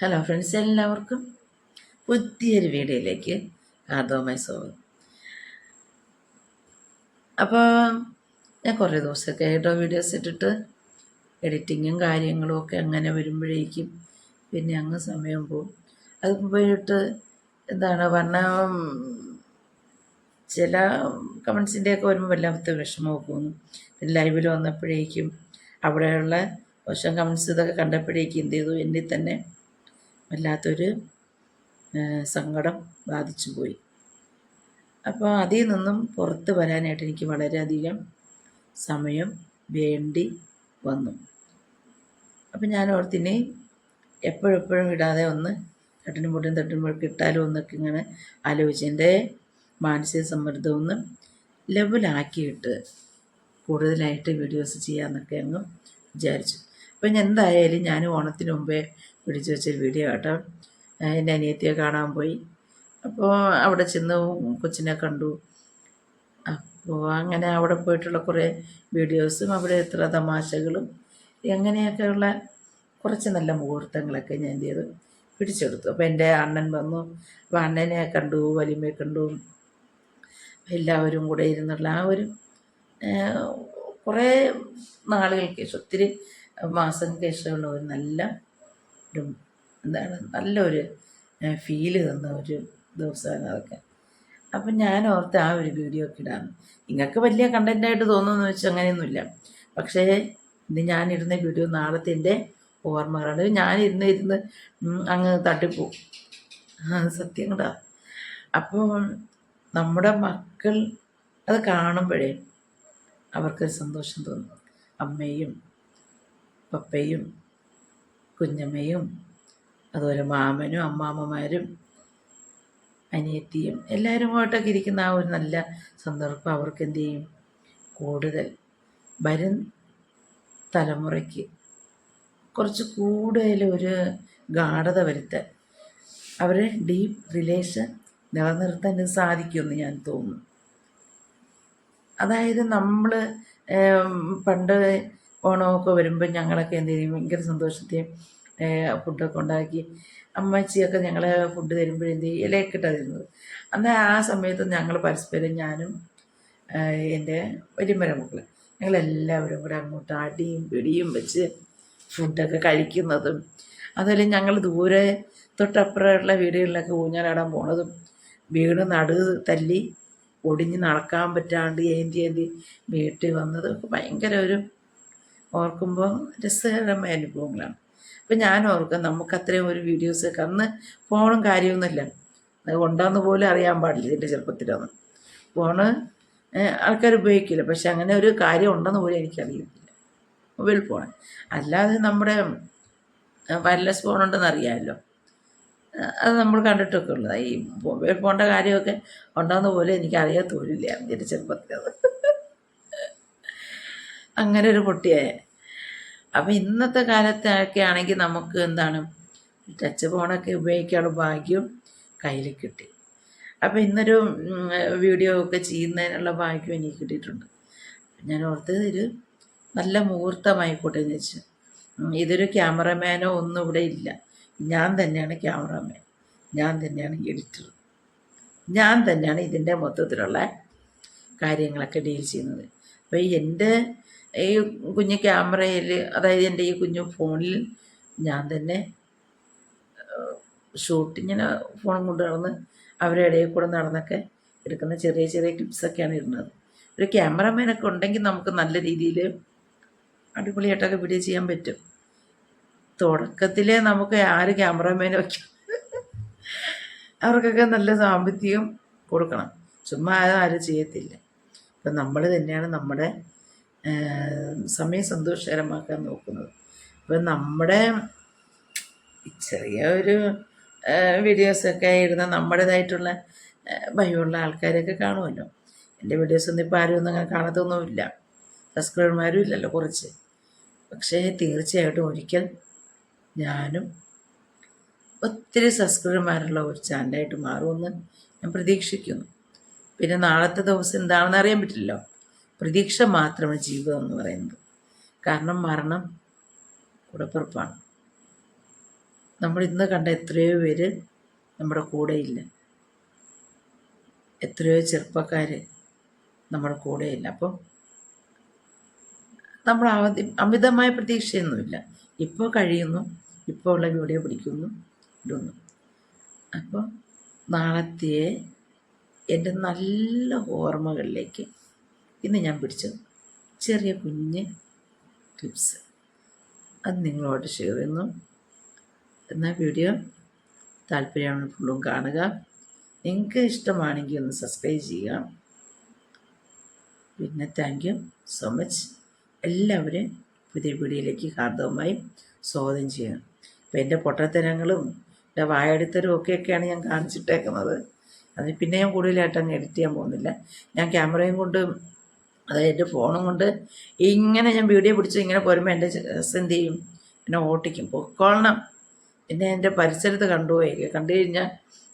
Hello friends എല്ലാവർക്കും പുതിയൊരു വീഡിയോയിലേക്ക് ആദവമായി സ്വാഗതം. അപ്പോൾ ഞാൻ കുറേ ദിവസമൊക്കെ ആയിട്ടോ വീഡിയോസ് ഇട്ടിട്ട് എഡിറ്റിങ്ങും കാര്യങ്ങളും ഒക്കെ അങ്ങനെ വരുമ്പോഴേക്കും പിന്നെ അങ്ങ് സമയം പോവും അത് പോയിട്ട് എന്താണ് പറഞ്ഞാൽ ചില കമൻസിന്റെയൊക്കെ വരുമ്പോൾ വല്ലാത്ത വിഷമമൊക്കെ തോന്നും. പിന്നെ ലൈവിൽ വന്നപ്പോഴേക്കും അവിടെയുള്ള മോശം കമൻസ് ഇതൊക്കെ കണ്ടപ്പോഴേക്കും എന്ത് ചെയ്തു? എന്നിൽ തന്നെ വല്ലാത്തൊരു സങ്കടം ബാധിച്ചു പോയി. അപ്പോൾ അതിൽ നിന്നും പുറത്ത് വരാനായിട്ട് എനിക്ക് വളരെയധികം സമയം വേണ്ടി വന്നു. അപ്പം ഞാൻ ഓർത്തിനെ എപ്പോഴെപ്പോഴും ഇടാതെ ഒന്ന് തട്ടിനും പൊട്ടിനും തട്ടിനും പൊട്ടി ഇട്ടാലും എന്നൊക്കെ ഇങ്ങനെ ആലോചിച്ച് എന്റെ മാനസിക സമ്മർദ്ദം ഒന്ന് ലെവലാക്കിയിട്ട് കൂടുതലായിട്ട് വീഡിയോസ് ചെയ്യാമെന്നൊക്കെ അങ്ങ് വിചാരിച്ചു. അപ്പം ഞാൻ എന്തായാലും ഞാൻ ഓണത്തിന് മുമ്പേ പിടിച്ചു വെച്ചൊരു വീഡിയോ കേട്ടോ എന്റെ അനിയത്തിയെ കാണാൻ പോയി. അപ്പോൾ അവിടെ ചെന്ന് കൊച്ചിനെ കണ്ടു. അപ്പോൾ അങ്ങനെ അവിടെ പോയിട്ടുള്ള കുറേ വീഡിയോസും അവിടെ എത്ര തമാശകളും എങ്ങനെയൊക്കെയുള്ള കുറച്ച് നല്ല മുഹൂർത്തങ്ങളൊക്കെ ഞാൻ എന്ത് ചെയ്തു? പിടിച്ചെടുത്തു. അപ്പോൾ എന്റെ അണ്ണൻ വന്നു. അപ്പോൾ അണ്ണനെ കണ്ടു വലിമയെ കണ്ടു. എല്ലാവരും കൂടെ ഇരുന്നുള്ള ആ ഒരു കുറേ നാളുകൾക്ക് ശേഷം ഒത്തിരി മാസങ്ങൾക്ക് ശേഷമുള്ള ഒരു നല്ല ഒരു എന്താണ് നല്ലൊരു ഫീൽ തന്ന ഒരു ദിവസമാണ് അതൊക്കെ. അപ്പം ഞാൻ ഓർത്ത് ആ ഒരു വീഡിയോ ഒക്കെ ഇടാം. നിങ്ങൾക്ക് വലിയ കണ്ടന്റായിട്ട് തോന്നുമെന്ന് വെച്ചാൽ അങ്ങനെയൊന്നുമില്ല. പക്ഷേ ഇന്ന് ഞാനിരുന്ന വീഡിയോ നാളത്തെ എന്റെ ഓർമ്മകളാണ്. ഞാനിരുന്ന് ഇരുന്ന് അങ്ങ് തട്ടിപ്പോവും. സത്യം കൂടാ അപ്പോൾ നമ്മുടെ മക്കൾ അത് കാണുമ്പോഴേ അവർക്കൊരു സന്തോഷം തോന്നും. അമ്മയും പപ്പയും കുഞ്ഞമ്മയും അതുപോലെ മാമനും അമ്മാമ്മമാരും അനിയത്തിയും എല്ലാവരും കൂട്ടൊക്കെ ഇരിക്കുന്ന ആ ഒരു നല്ല സന്ദർഭം അവർക്ക് എന്ത് ചെയ്യും? കൂടുതൽ വരും തലമുറയ്ക്ക് കുറച്ച് കൂടുതൽ ഒരു ഗാഠത വരുത്താൻ അവരെ ഡീപ്പ് റിലേഷൻ നിലനിർത്താൻ സാധിക്കുമെന്ന് ഞാൻ തോന്നുന്നു. അതായത് നമ്മൾ പണ്ട് ഓണമൊക്കെ വരുമ്പോൾ ഞങ്ങളൊക്കെ എന്ത് ചെയ്യും? ഭയങ്കര സന്തോഷത്തെയും ഫുഡൊക്കെ ഉണ്ടാക്കി. അമ്മച്ചിയൊക്കെ ഞങ്ങളെ ഫുഡ് തരുമ്പോഴെന്ത് ചെയ്യും? ഇലയൊക്കെ തരുന്നത് അന്ന് ആ സമയത്ത് ഞങ്ങൾ പരസ്പരം ഞാനും എന്റെ വലിയമ്മര മക്കൾ ഞങ്ങളെല്ലാവരും കൂടെ അങ്ങോട്ട് അടിയും പിടിയും വെച്ച് ഫുഡൊക്കെ കഴിക്കുന്നതും അതുപോലെ ഞങ്ങൾ ദൂരെ തൊട്ടപ്പുറമുള്ള വീടുകളിലൊക്കെ ഊഞ്ഞാലാടാൻ പോണതും വീട് നടു തല്ലി ഒടിഞ്ഞ് നടക്കാൻ പറ്റാണ്ട് ഏന്തി ഏന്തി വീട്ടിൽ വന്നതൊക്കെ ഭയങ്കര ഒരു ഓർക്കുമ്പോൾ രസകരമായ അനുഭവങ്ങളാണ്. അപ്പം ഞാൻ ഓർക്കും നമുക്ക് അത്രയും ഒരു വീഡിയോസ് അന്ന് ഫോണും കാര്യമൊന്നുമില്ല അത് ഉണ്ടെന്ന് പോലും അറിയാൻ പാടില്ല ഇതിന്റെ ചെറുപ്പത്തിലൊന്നും. ഫോണ് ആൾക്കാർ ഉപയോഗിക്കില്ല. പക്ഷെ അങ്ങനെ ഒരു കാര്യം ഉണ്ടെന്ന് പോലും എനിക്കറിയത്തില്ല മൊബൈൽ ഫോൺ അല്ലാതെ നമ്മുടെ വയർലെസ് ഫോൺ ഉണ്ടെന്ന് അറിയാമല്ലോ. അത് നമ്മൾ കണ്ടിട്ടൊക്കെ ഉള്ളതാണ് ഈ മൊബൈൽ ഫോണിന്റെ കാര്യമൊക്കെ ഉണ്ടെന്ന് പോലും എനിക്ക് അറിയാത്തോലില്ല എന്റെ ചെറുപ്പത്തിൽ അത് അങ്ങനെ ഒരു കുട്ടിയായ. അപ്പം ഇന്നത്തെ കാലത്തൊക്കെ ആണെങ്കിൽ നമുക്ക് എന്താണ് ടച്ച് ഫോണൊക്കെ ഉപയോഗിക്കാനുള്ള ഭാഗ്യം കയ്യിൽ കിട്ടി. അപ്പോൾ ഇന്നൊരു വീഡിയോ ഒക്കെ ചെയ്യുന്നതിനുള്ള ഭാഗ്യം എനിക്ക് കിട്ടിയിട്ടുണ്ട്. ഞാൻ ഓർത്തത് ഒരു നല്ല മുഹൂർത്തമായിക്കോട്ടെ എന്ന് വെച്ചു. ഇതൊരു ക്യാമറമാനോ ഒന്നും ഇവിടെ ഇല്ല. ഞാൻ തന്നെയാണ് ക്യാമറമാൻ. ഞാൻ തന്നെയാണ് എഡിറ്റർ. ഞാൻ തന്നെയാണ് ഇതിന്റെ മൊത്തത്തിലുള്ള കാര്യങ്ങളൊക്കെ ഡീൽ ചെയ്യുന്നത്. അപ്പോൾ എന്റെ ഈ കുഞ്ഞു ക്യാമറയിൽ അതായത് എന്റെ ഈ കുഞ്ഞു ഫോണിൽ ഞാൻ തന്നെ ഷൂട്ടിങ്ങിന് ഫോൺ കൊണ്ട് നടന്ന് അവരുടെ ഇടയിൽ കൂടെ നടന്നൊക്കെ എടുക്കുന്ന ചെറിയ ചെറിയ ക്ലിപ്സൊക്കെയാണ് ഇടുന്നത്. ഒരു ക്യാമറമാനൊക്കെ ഉണ്ടെങ്കിൽ നമുക്ക് നല്ല രീതിയിൽ അടിപൊളിയായിട്ടൊക്കെ വീഡിയോ ചെയ്യാൻ പറ്റും. തുടക്കത്തിലേ നമുക്ക് ആര് ക്യാമറമാൻ വയ്ക്കും അവർക്കൊക്കെ നല്ല സാമ്പത്തികം കൊടുക്കണം. ചുമ്മാ ആരും ചെയ്യത്തില്ല. അപ്പം നമ്മൾ തന്നെയാണ് നമ്മുടെ സമയം സന്തോഷകരമാക്കാൻ നോക്കുന്നത്. അപ്പം നമ്മുടെ ചെറിയ ഒരു വീഡിയോസൊക്കെ ഇരുന്ന് നമ്മുടേതായിട്ടുള്ള ഭയമുള്ള ആൾക്കാരൊക്കെ കാണുമല്ലോ. എന്റെ വീഡിയോസൊന്നും ഇപ്പോൾ ആരും ഒന്നും അങ്ങനെ കാണത്തൊന്നുമില്ല. സബ്സ്ക്രൈബർമാരും ഇല്ലല്ലോ കുറച്ച്. പക്ഷേ തീർച്ചയായിട്ടും ഒരിക്കൽ ഞാനും ഒത്തിരി സബ്സ്ക്രൈബർമാരുള്ള ഒരു ചാനലായിട്ട് മാറുമെന്ന് ഞാൻ പ്രതീക്ഷിക്കുന്നു. പിന്നെ നാളത്തെ ദിവസം എന്താണെന്ന് അറിയാൻ പറ്റില്ലല്ലോ. പ്രതീക്ഷ മാത്രമാണ് ജീവിതം എന്ന് പറയുന്നത്. കാരണം മരണം കൂടപ്പിറപ്പാണ്. നമ്മൾ ഇന്ന് കണ്ട എത്രയോ പേര് നമ്മുടെ കൂടെയില്ല. എത്രയോ ചെറുപ്പക്കാർ നമ്മുടെ കൂടെയില്ല. അപ്പം നമ്മൾ അവധി അമിതമായ പ്രതീക്ഷയൊന്നുമില്ല. ഇപ്പോൾ കഴിയുന്നു ഇപ്പോൾ ഉള്ള വീഡിയോ പിടിക്കുന്നു ഇടുന്നു. അപ്പോൾ നാളത്തെ എന്റെ നല്ല ഓർമ്മകളിലേക്ക് ഇന്ന് ഞാൻ പിടിച്ചത് ചെറിയ കുഞ്ഞ് ക്ലിപ്സ് അത് നിങ്ങളോട് ഷെയർ ചെയ്യുന്നു. എന്നാൽ വീഡിയോ താല്പര്യമാണ് ഫുള്ളും കാണുക. നിങ്ങൾക്ക് ഇഷ്ടമാണെങ്കിൽ ഒന്ന് സബ്സ്ക്രൈബ് ചെയ്യുക. പിന്നെ താങ്ക് യു സോ മച്ച് എല്ലാവരും പുതിയ വീഡിയോയിലേക്ക് ഹാർദവമായി സ്വാഗതം ചെയ്യണം ഇപ്പം എന്റെ പൊട്ടത്തരങ്ങളും എന്റെ വായടിത്തരും ഒക്കെയൊക്കെയാണ് ഞാൻ കാണിച്ചിട്ടേക്കുന്നത്. അതിന് പിന്നെ ഞാൻ കൂടുതലായിട്ട് അങ്ങ് എഡിറ്റ് ചെയ്യാൻ പോകുന്നില്ല. ഞാൻ ക്യാമറയും കൊണ്ട് അതായത് എന്റെ ഫോണും കൊണ്ട് ഇങ്ങനെ ഞാൻ വീഡിയോ പിടിച്ച് ഇങ്ങനെ പോരുമ്പോൾ എന്റെ എന്ത് ചെയ്യും. എന്നെ ഓട്ടിക്കും. പൊക്കോളണം. പിന്നെ എന്റെ പരിസരത്ത് കണ്ടുപോയി കണ്ടു കഴിഞ്ഞാൽ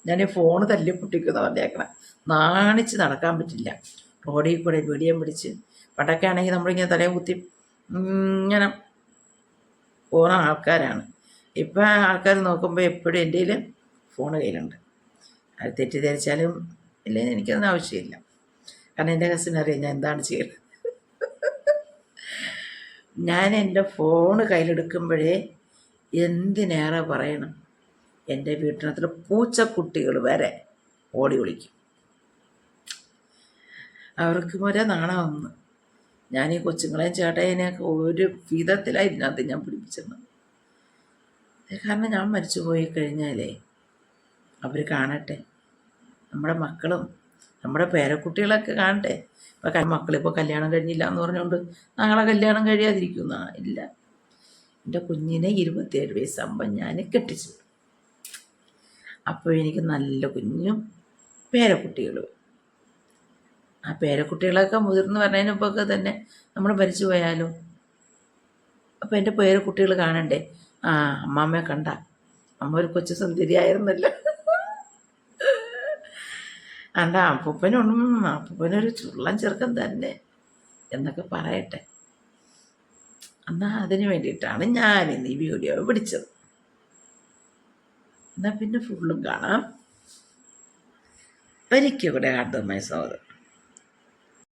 ഞാൻ ഈ ഫോൺ തല്ലി പൊട്ടിക്കുന്ന പറഞ്ഞേക്കണം. നാണിച്ച് നടക്കാൻ പറ്റില്ല. റോഡിൽ കൂടെ വീഡിയോ പിടിച്ച്. പണ്ടൊക്കെ ആണെങ്കിൽ നമ്മളിങ്ങനെ തലയെ കുത്തി ഇങ്ങനെ പോകുന്ന ആൾക്കാരാണ്. ഇപ്പം ആൾക്കാർ നോക്കുമ്പോൾ എപ്പോഴും എന്റെ ഫോൺ കയ്യിലുണ്ട്. അത് തെറ്റിദ്ധരിച്ചാലും ഇല്ലെങ്കിൽ എനിക്കതൊന്നും ആവശ്യമില്ല. കാരണം എന്റെ കസിൻ അറിയാം? ഞാൻ എന്താണ് ചെയ്യുന്നത് ഞാൻ എന്റെ ഫോണ് കയ്യിലെടുക്കുമ്പോഴേ എന്തിനേറെ പറയണം? എന്റെ വീട്ടിനകത്തുള്ള പൂച്ചക്കുട്ടികൾ വരെ ഓടി വിളിക്കും. അവർക്ക് ഒരേ നാണമൊന്ന് ഞാൻ ഈ കൊച്ചുങ്ങളെയും ചേട്ടനെയൊക്കെ ഒരു വിധത്തിലായി ഇതിനകത്ത് ഞാൻ പിടിപ്പിച്ചിരുന്നത്. കാരണം ഞാൻ മരിച്ചു പോയി കഴിഞ്ഞാലേ അവർ കാണട്ടെ. നമ്മുടെ മക്കളും നമ്മുടെ പേരക്കുട്ടികളൊക്കെ കാണട്ടെ. ഇപ്പം മക്കളിപ്പോൾ കല്യാണം കഴിഞ്ഞില്ല എന്ന് പറഞ്ഞുകൊണ്ട് നാളെ കല്യാണം കഴിയാതിരിക്കുന്ന? ഇല്ല. എന്റെ കുഞ്ഞിനെ ഇരുപത്തിയേഴ് വയസ്സാകുമ്പോൾ ഞാൻ കെട്ടിച്ചു. അപ്പോൾ എനിക്ക് നല്ല കുഞ്ഞും പേരക്കുട്ടികളും. ആ പേരക്കുട്ടികളൊക്കെ മുതിർന്ന് പറഞ്ഞതിനൊപ്പം ഒക്കെ തന്നെ നമ്മൾ മരിച്ചു പോയാലോ? അപ്പോൾ എന്റെ പേരക്കുട്ടികൾ കാണണ്ടേ? ആ അമ്മാമ്മയെ കണ്ട. അമ്മ ഒരു കൊച്ചു സുന്ദരിയായിരുന്നല്ലോ. അണ്ട അപ്പൂപ്പനും അപ്പൂപ്പനൊരു ചുള്ളൻ ചെറുക്കൻ തന്നെ എന്നൊക്കെ പറയട്ടെ. എന്നാൽ അതിന് വേണ്ടിയിട്ടാണ് ഞാൻ ഇന്ന് ഈ വീഡിയോ പിടിച്ചത്. എന്നാൽ പിന്നെ ഫുള്ളും കാണാം. ഒരിക്കൽ ഇവിടെ ഹാർദവമായ സ്വാഗതം.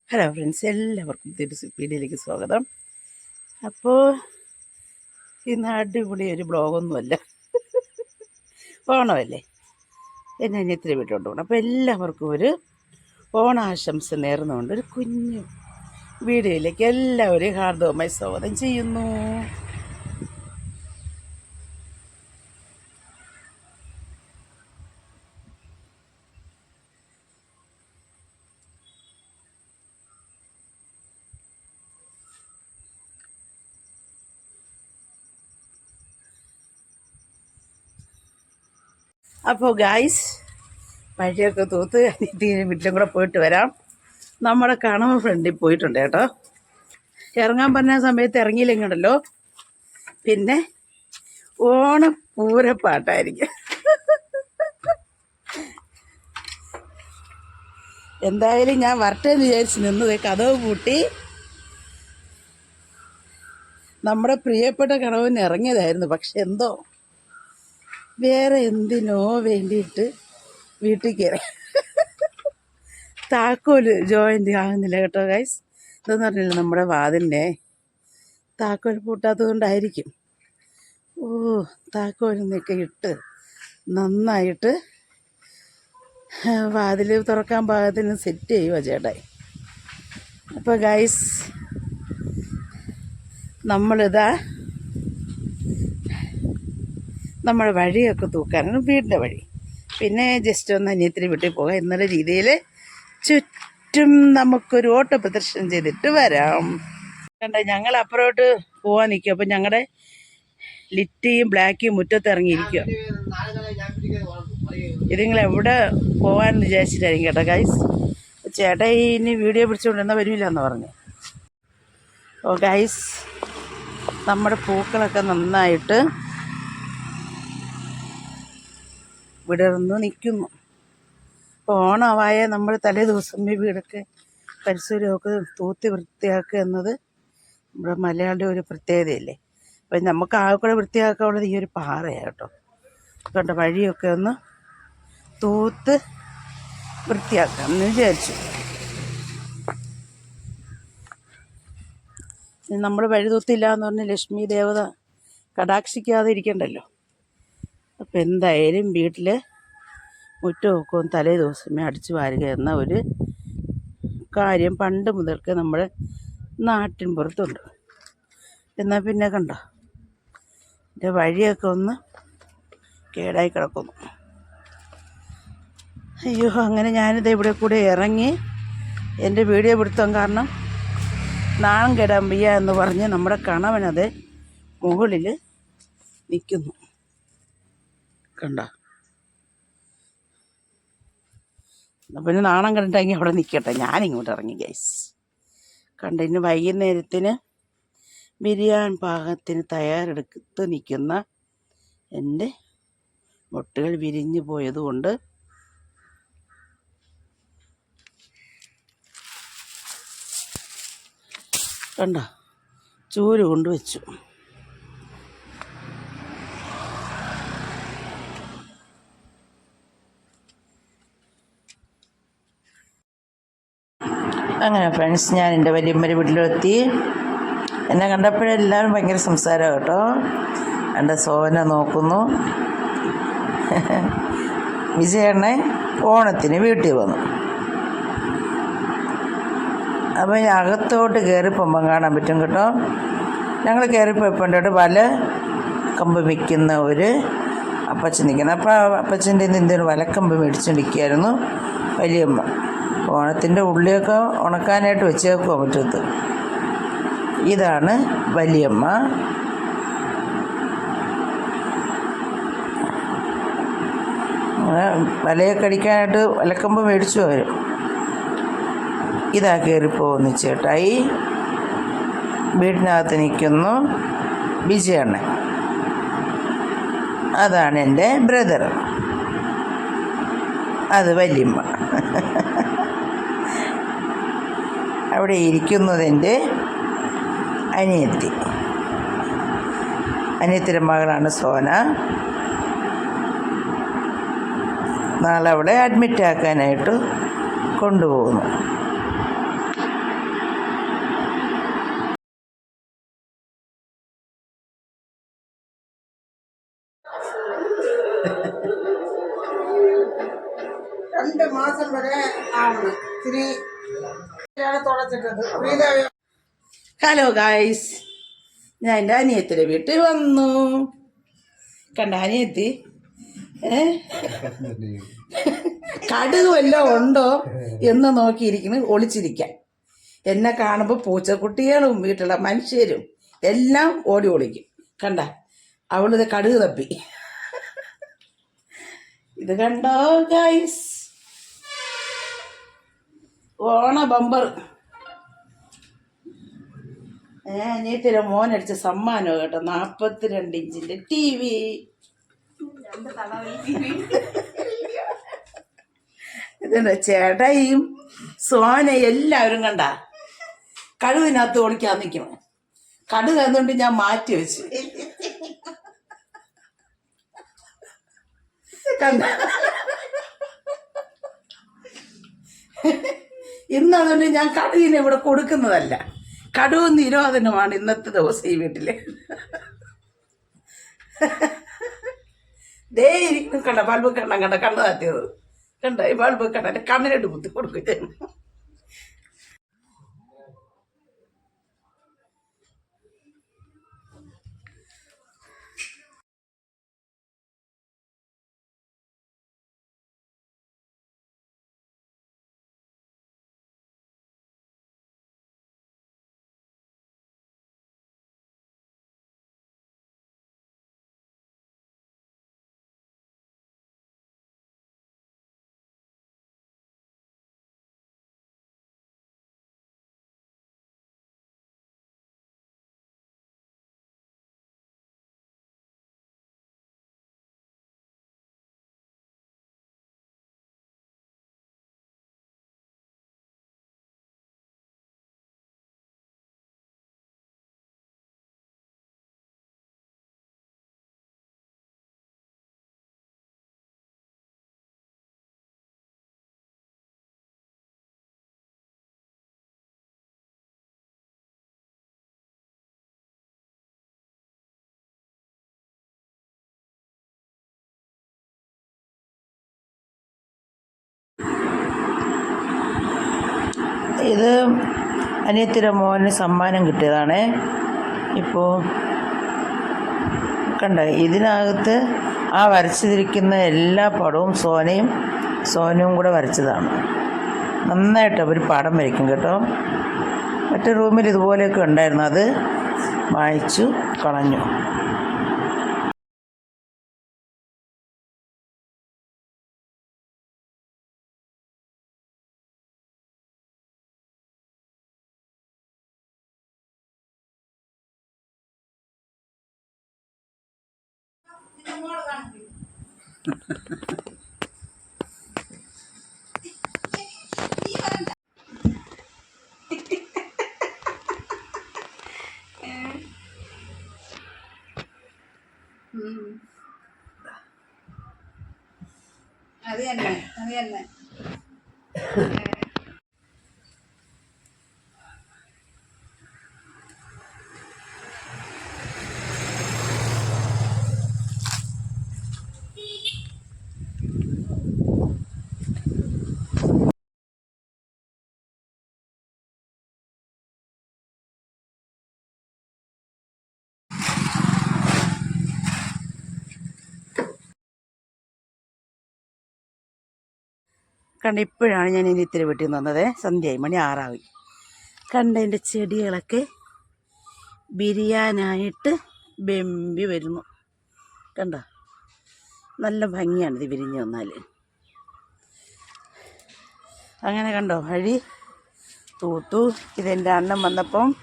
ഹലോ ഫ്രണ്ട്സ് എല്ലാവർക്കും തിരിച്ച് വീഡിയോയിലേക്ക് സ്വാഗതം. അപ്പോൾ ഇന്ന് അടിപൊളി ഒരു ബ്ലോഗൊന്നുമല്ല ഓണമല്ലേ എന്നെ അനിയത്തിന്റെ വീട്ടിലോട്ട് പോകണം അപ്പോൾ എല്ലാവർക്കും ഒരു ഓണാശംസ നേർന്നുകൊണ്ട് ഒരു കുഞ്ഞു വീഡിയോയിലേക്ക് എല്ലാവരെയും ഹാർദവമായി സ്വാഗതം ചെയ്യുന്നു. അപ്പോൾ ഗായ്സ് മഴയൊക്കെ തൂത്ത് അനിയത്തിന്റെ വീട്ടിലും കൂടെ പോയിട്ട് വരാം. നമ്മുടെ കണവ ഫ്രണ്ടിൽ പോയിട്ടുണ്ട് കേട്ടോ. ഇറങ്ങാൻ പറഞ്ഞ സമയത്ത് ഇറങ്ങിയില്ലെങ്കിലോ പിന്നെ ഓണം പൂരപ്പാട്ടായിരിക്കും എന്തായാലും ഞാൻ വരട്ടെ എന്ന് വിചാരിച്ച് നിന്നത് കഥവ് പൂട്ടി. നമ്മുടെ പ്രിയപ്പെട്ട കണവിന് ഇറങ്ങിയതായിരുന്നു. പക്ഷെ എന്തോ വേറെ എന്തിനോ വേണ്ടിയിട്ട് വീട്ടിൽ കയറി. താക്കോൽ ജോയിന്റ് ആകുന്നില്ല കേട്ടോ ഗൈസ് ഇതെന്ന് പറഞ്ഞില്ല നമ്മുടെ വാതിലിന്റെ താക്കോൽ പൂട്ടാത്തത് കൊണ്ടായിരിക്കും ഓ താക്കോലിന്നൊക്കെ ഇട്ട് നന്നായിട്ട് വാതിൽ തുറക്കാൻ പാകത്തിന് സെറ്റ് ചെയ്യുക ചേട്ടായി അപ്പോൾ ഗൈസ് നമ്മളിതാ നമ്മുടെ വഴിയൊക്കെ തൂക്കാനാണ് വീടിന്റെ വഴി. പിന്നെ ജസ്റ്റ് ഒന്ന് അനിയത്തിന് വീട്ടിൽ പോകാം എന്നുള്ള രീതിയിൽ ചുറ്റും നമുക്കൊരു ഓട്ട പ്രദർശനം ചെയ്തിട്ട് വരാം. കണ്ട ഞങ്ങൾ അപ്പുറോട്ട് പോകാൻ നിൽക്കും അപ്പം ഞങ്ങളുടെ ലിറ്റിയും ബ്ലാക്കും മുറ്റത്ത് ഇറങ്ങിയിരിക്കുക ഇതിങ്ങൾ എവിടെ പോകാൻ വിചാരിച്ചിട്ടായിരിക്കും കേട്ടോ ഗൈസ് ചേട്ടാ ഇനി വീഡിയോ പിടിച്ചുകൊണ്ട് എന്നാൽ വരില്ല എന്ന് പറഞ്ഞു. ഓ ഗൈസ് നമ്മുടെ പൂക്കളൊക്കെ നന്നായിട്ട് വിടർന്ന് നിൽക്കുന്നു. ഇപ്പോൾ ഓണമായ നമ്മൾ തലേ ദിവസം വീടൊക്കെ പരിസരമൊക്കെ തൂത്തി വൃത്തിയാക്കുക എന്നത് നമ്മുടെ മലയാളിയുടെ ഒരു പ്രത്യേകതയല്ലേ. അപ്പം നമുക്ക് ആകെ വൃത്തിയാക്കാനുള്ളത് ഈ ഒരു പാറയാണ് കേട്ടോ. കണ്ട വഴിയൊക്കെ ഒന്ന് തൂത്ത് വൃത്തിയാക്കാം എന്ന് വിചാരിച്ചു. നമ്മൾ വഴി തൂത്തില്ല എന്ന് പറഞ്ഞ് ലക്ഷ്മി ദേവത കടാക്ഷിക്കാതെ ഇരിക്കണ്ടല്ലോ. അപ്പം എന്തായാലും വീട്ടിൽ മുറ്റമൊക്കെ തലേ ദിവസമേ അടിച്ചു വാരുക എന്ന ഒരു കാര്യം പണ്ട് മുതൽക്ക് നമ്മുടെ നാട്ടിൻ പുറത്തുണ്ട്. എന്നാൽ പിന്നെ കണ്ടോ? എന്റെ വഴിയൊക്കെ ഒന്ന് കേടായി കിടക്കുന്നു. അയ്യോ അങ്ങനെ ഞാനിത് ഇവിടെ കൂടെ ഇറങ്ങി എന്റെ വീഡിയോ പിടുത്തം കാരണം നാണം കെടാൻ വയ്യ എന്ന് പറഞ്ഞ് നമ്മുടെ കണവനത് മുകളിൽ നിൽക്കുന്നു. കണ്ട പിന്നെ നാണം കണ്ടിട്ടെങ്കിൽ അവിടെ നിൽക്കട്ടെ ഞാനിങ്ങോട്ട് ഇറങ്ങി ഗൈസ് കണ്ട വൈകുന്നേരത്തിന് ബിരിയാൻ പാകത്തിന് തയ്യാറെടുത്ത് നിൽക്കുന്ന എന്റെ മുട്ടുകൾ വിരിഞ്ഞു പോയതുകൊണ്ട് കണ്ട ചൂര് കൊണ്ട് വെച്ചു അങ്ങനെ ഫ്രണ്ട്സ് ഞാൻ എന്റെ വലിയമ്മയുടെ വീട്ടിലെത്തി. എന്നെ കണ്ടപ്പോഴെല്ലാവരും ഭയങ്കര സംസാരം കേട്ടോ. എന്റെ സോന നോക്കുന്നു. വിജയണ്ണെ ഓണത്തിന് വീട്ടിൽ വന്നു. അപ്പോൾ അകത്തോട്ട് കയറിപ്പോകുമ്പം കാണാൻ പറ്റും കേട്ടോ. ഞങ്ങൾ കയറിപ്പോയപ്പോണ്ട് വല കമ്പ് വിൽക്കുന്ന ഒരു അപ്പച്ചൻ നിൽക്കുന്നത് അപ്പോൾ ആ അപ്പച്ചന്റെ എന്തൊരു വലക്കമ്പ് മേടിച്ചുകൊണ്ടിരിക്കുകയായിരുന്നു വലിയമ്മ. ഓണത്തിന്റെ ഉള്ളിയൊക്കെ ഉണക്കാനായിട്ട് വെച്ചേക്കുക മുറ്റത്ത്. ഇതാണ് വലിയമ്മ. വലയൊക്കെ അടിക്കാനായിട്ട് വലക്കമ്പ് മേടിച്ചു അവർ ഇതാ കയറിപ്പോകുന്നു ചേട്ടായി. വീടിനകത്ത് നിൽക്കുന്നു വിജയണ്ണൻ. അതാണ് എന്റെ ബ്രദർ അത് വല്യമ്മ. അവിടെ ഇരിക്കുന്നതിന്റെ അനിയത്തി. അനിയത്തിന്റെ മകളാണ് സോന. നാളെ അഡ്മിറ്റ് ആക്കാനായിട്ട് കൊണ്ടുപോകുന്നു. ഹലോ ഗായ്സ് ഞാൻ എന്റെ അനിയത്തിയുടെ വീട്ടിൽ വന്നു. കണ്ട അനിയത്തി? കടുക് വല്ലതും ഉണ്ടോ എന്ന് നോക്കിയിരിക്കുന്നു ഒളിച്ചിരിക്കാൻ. എന്നെ കാണുമ്പോൾ പൂച്ചക്കുട്ടികളും വീട്ടിലുള്ള മനുഷ്യരും എല്ലാം ഓടി ഒളിക്കും. കണ്ട അവളിത് കടുക് തപ്പി. ഇത് കണ്ടോ ഗൈസ് ഓണ ബമ്പർ. ഏ അനിയത്തിയുടെ മോനടിച്ച സമ്മാനം കേട്ടോ. നാപ്പത്തിരണ്ട് ഇഞ്ചിന്റെ ടി വി. ഇതെന്താ ചേട്ടയും സോന എല്ലാവരും കണ്ട? കടുവിനകത്ത് ഓടിക്കാൻ നിൽക്കണം കടുവ് എന്നുകൊണ്ട് ഞാൻ മാറ്റി വെച്ചു. കണ്ട? ഇന്ന് അതുകൊണ്ട് ഞാൻ കടുവിനെ ഇവിടെ കൊടുക്കുന്നതല്ല. കടുവ് നിരോധനമാണ് ഇന്നത്തെ ദിവസം ഈ വീട്ടിൽ. ദേ കണ്ട ബൾബ് കണ്ട കണ്ട കണ്ണു താത്തിയത്. കണ്ട ഈ ബൾബ് കണ്ട എന്റെ കണ്ണിനിട്ട് കുത്തി കൊടുക്കും ഇത് അനിയത്തിയുടെ മോന് സമ്മാനം കിട്ടിയതാണേ. ഇപ്പോൾ കണ്ട ഇതിനകത്ത് ആ വരച്ചിരിക്കുന്ന എല്ലാ പടവും സോനയും സോനയും കൂടെ വരച്ചതാണ്. നന്നായിട്ട് അവർ പടം വരയ്ക്കും കേട്ടോ. മറ്റേ റൂമിൽ ഇതുപോലെയൊക്കെ ഉണ്ടായിരുന്നു. അത് വായിച്ചു കളഞ്ഞു. അത് തന്നെ അത് തന്നെ കണ്ട ഇപ്പോഴാണ് ഞാൻ ഇനി ഇത്തിരി വീട്ടിൽ വന്നത്. സന്ധ്യയായി മണി ആറായി. കണ്ട എന്റെ ചെടികളൊക്കെ ബിരിയാനായിട്ട് ബെമ്പി വരുന്നു. കണ്ട? നല്ല ഭംഗിയാണിത് വിരിഞ്ഞ് വന്നാൽ. അങ്ങനെ കണ്ടോ? വഴി തൂത്തു. ഇതെന്റെ അണ്ണൻ വന്നപ്പം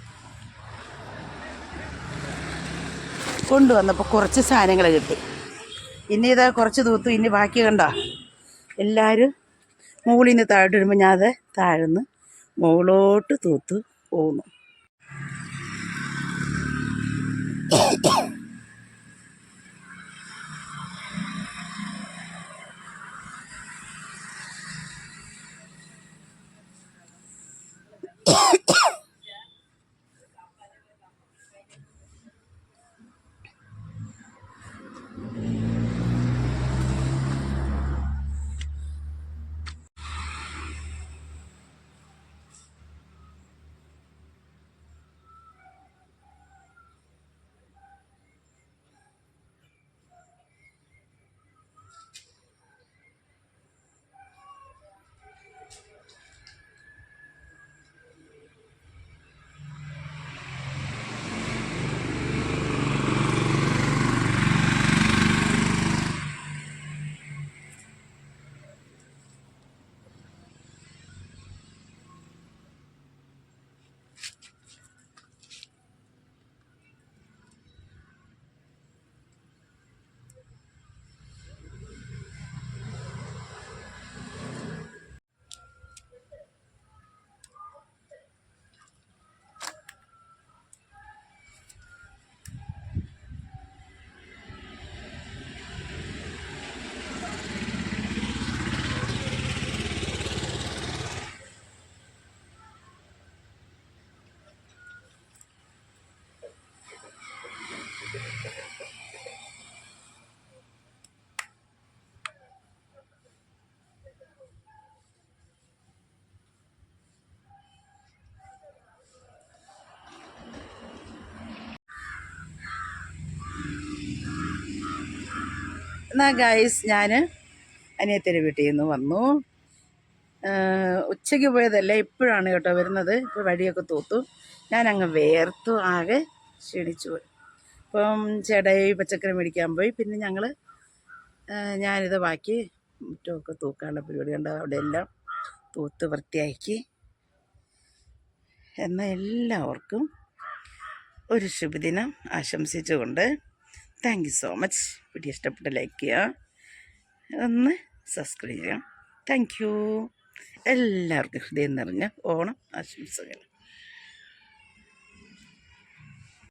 കൊണ്ടുവന്നപ്പോൾ കുറച്ച് സാധനങ്ങൾ കിട്ടി. ഇനി ഇതാ കുറച്ച് തൂത്തു ഇനി ബാക്കി കണ്ടോ? എല്ലാവരും മുകളിൽ നിന്ന് താഴോട്ട് വരുമ്പോൾ ഞാൻ അത് താഴ്ന്ന് മുകളിലോട്ട് തൂത്ത് പോകുന്നു എന്നാൽ ഗൈസ് ഞാൻ അനിയത്തിന്റെ വീട്ടിൽ നിന്ന് വന്നു. ഉച്ചയ്ക്ക് പോയതല്ല ഇപ്പോഴാണ് കേട്ടോ വരുന്നത്. ഇപ്പോൾ വഴിയൊക്കെ തൂത്തു ഞാൻ അങ്ങ് വേർത്തു ആകെ ക്ഷീണിച്ചു പോയി. അപ്പം ചേട്ടായി പച്ചക്കറി മേടിക്കാൻ പോയി. പിന്നെ ഞങ്ങൾ ഞാനിത് ബാക്കി മുറ്റമൊക്കെ തൂക്കാനുള്ള പരിപാടി കണ്ട അവിടെ എല്ലാം തൂത്ത് വൃത്തിയാക്കി. എന്നാൽ എല്ലാവർക്കും ഒരു ശുഭദിനം ആശംസിച്ചുകൊണ്ട്. Thank you so much video ഇഷ്ടപ്പെട്ട ലൈക്ക് ചെയ്യുക. ഒന്ന് സബ്സ്ക്രൈബ് ചെയ്യുക. താങ്ക് യു എല്ലാവർക്കും ഹൃദയം നിറഞ്ഞ ഓണം ആശംസകൾ.